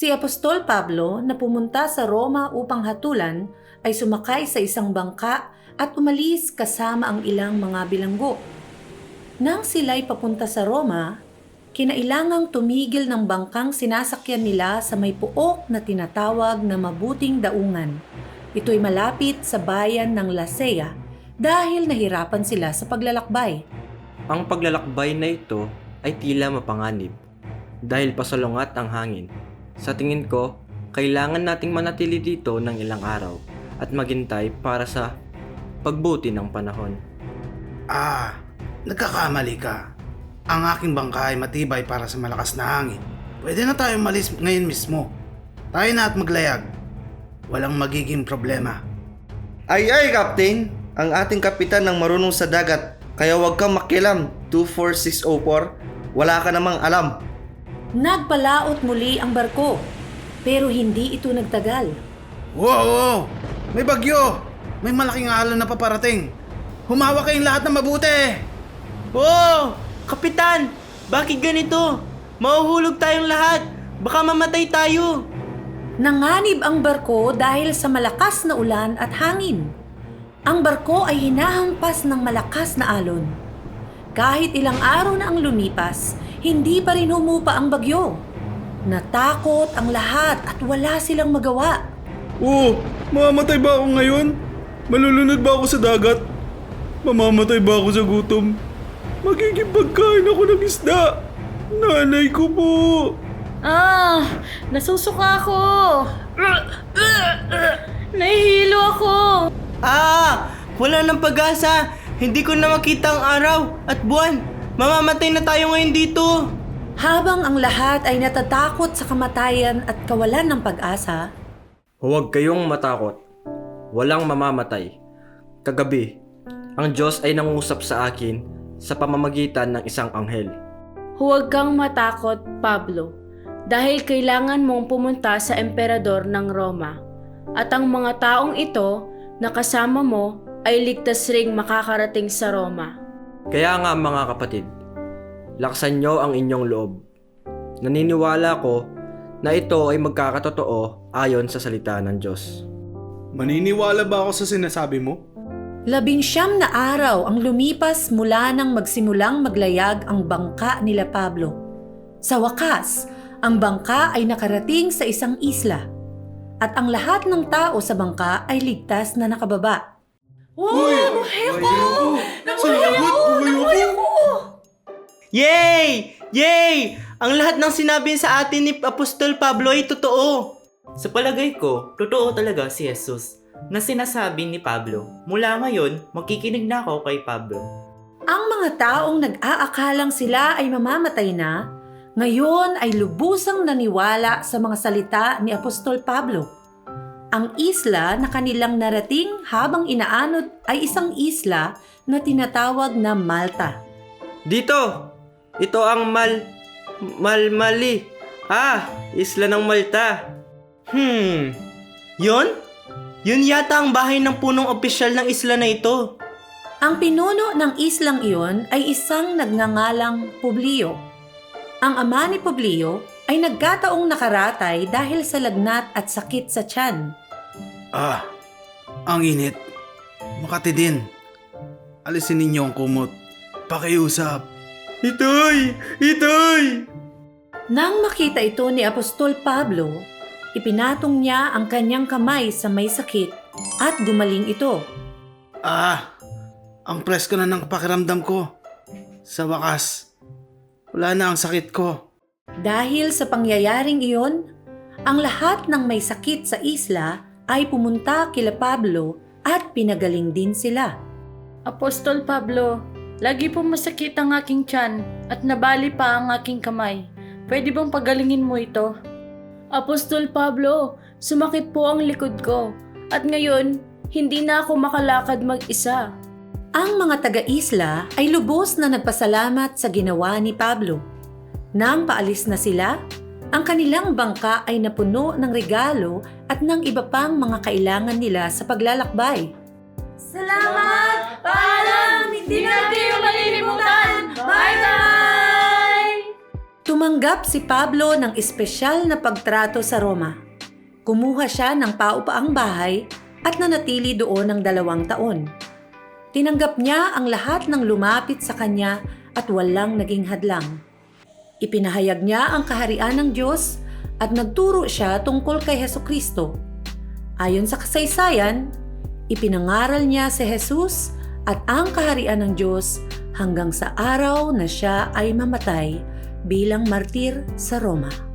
Si Apostol Pablo na pumunta sa Roma upang hatulan ay sumakay sa isang bangka at umalis kasama ang ilang mga bilanggo. Nang sila'y papunta sa Roma, kinailangang tumigil ng bangkang sinasakyan nila sa may puok na tinatawag na mabuting daungan. Ito'y malapit sa bayan ng Lasea dahil nahirapan sila sa paglalakbay. Ang paglalakbay na ito ay tila mapanganib dahil pasalungat ang hangin. Sa tingin ko, kailangan nating manatili dito ng ilang araw at maghintay para sa pagbuti ng panahon. Ah, nagkakamali ka. Ang aking bangka ay matibay para sa malakas na hangin. Pwede na tayo malis ngayon mismo. Tayo na at maglayag. Walang magiging problema. Ay ay, Captain! Ang ating kapitan ng marunong sa dagat. Kaya huwag kang makilam, 24604. Wala ka namang alam. Nagpalaot muli ang barko, pero hindi ito nagtagal. Wow, wow! May bagyo! May malaking alon na paparating. Humawa kayong lahat ng mabuti! Oh! Kapitan! Bakit ganito? Mahuhulog tayong lahat! Baka mamatay tayo! Nanganib ang barko dahil sa malakas na ulan at hangin. Ang barko ay hinahampas ng malakas na alon. Kahit ilang araw na ang lumipas, hindi pa rin humupa ang bagyo. Natakot ang lahat at wala silang magawa. Oh, mamamatay ba ako ngayon? Malulunod ba ako sa dagat? Mamamatay ba ako sa gutom? Magiging pagkain ako ng isda. Nanay ko po. Ah, nasusuka ako. Nahihilo ako. Ah! Wala ng pag-asa! Hindi ko na makita ang araw at buwan! Mamamatay na tayo ngayon dito! Habang ang lahat ay natatakot sa kamatayan at kawalan ng pag-asa, Huwag kayong matakot. Walang mamamatay. Kagabi, ang Diyos ay nangusap sa akin sa pamamagitan ng isang anghel. Huwag kang matakot, Pablo, dahil kailangan mong pumunta sa emperador ng Roma. At ang mga taong ito na kasama mo ay ligtas ring makakarating sa Roma. Kaya nga mga kapatid, laksan nyo ang inyong loob. Naniniwala ko na ito ay magkakatotoo ayon sa salita ng Diyos. Maniniwala ba ako sa sinasabi mo? labing siyam na araw ang lumipas mula nang magsimulang maglayag ang bangka nila Pablo. Sa wakas, ang bangka ay nakarating sa isang isla at ang lahat ng tao sa bangka ay ligtas na nakababa. Wow! Buhay ako! Salamat, buhay ako! Yay! Yay! Ang lahat ng sinabi sa atin ni Apostol Pablo ay totoo! Sa palagay ko, totoo talaga si Jesus na sinasabi ni Pablo. Mula ngayon, makikinig na ako kay Pablo. Ang mga taong nag-aakalang sila ay mamamatay na, ngayon ay lubusang naniwala sa mga salita ni Apostol Pablo. Ang isla na kanilang narating habang inaanod ay isang isla na tinatawag na Malta. Dito! Ito ang Mal... Malmali. Ah, isla ng Malta. Hmm... Yon? Yun yata ang bahay ng punong opisyal ng isla na ito. Ang pinuno ng islang iyon ay isang nagngangalang Publio. Ang ama ni Publio ay nagkataong nakaratay dahil sa lagnat at sakit sa tiyan. Ah, ang init. Makati din. Alisin ninyo ang kumot. Pakiusap. Itoy! Itoy! Nang makita ito ni Apostol Pablo, ipinatong niya ang kanyang kamay sa may sakit at gumaling ito. Ah, ang presko na ng pakiramdam ko. Sa wakas, wala na ang sakit ko. Dahil sa pangyayaring iyon, ang lahat ng may sakit sa isla ay pumunta kila Pablo at pinagaling din sila. Apostol Pablo, lagi po masakit ang aking tiyan at nabali pa ang aking kamay. Pwede bang pagalingin mo ito? Apostol Pablo, sumakit po ang likod ko at ngayon hindi na ako makalakad mag-isa. Ang mga taga-isla ay lubos na nagpasalamat sa ginawa ni Pablo. Nang paalis na sila, ang kanilang bangka ay napuno ng regalo at ng iba pang mga kailangan nila sa paglalakbay. Salamat! Paalam! Hindi natin yung malilimutan! Bye-bye! Tumanggap si Pablo ng espesyal na pagtrato sa Roma. Kumuha siya ng paupaang bahay at nanatili doon ng dalawang taon. Tinanggap niya ang lahat ng lumapit sa kanya at walang naging hadlang. Ipinahayag niya ang kaharian ng Diyos at nagturo siya tungkol kay Heso Kristo. Ayon sa kasaysayan, ipinangaral niya si Jesus at ang kaharian ng Diyos hanggang sa araw na siya ay mamatay bilang martir sa Roma.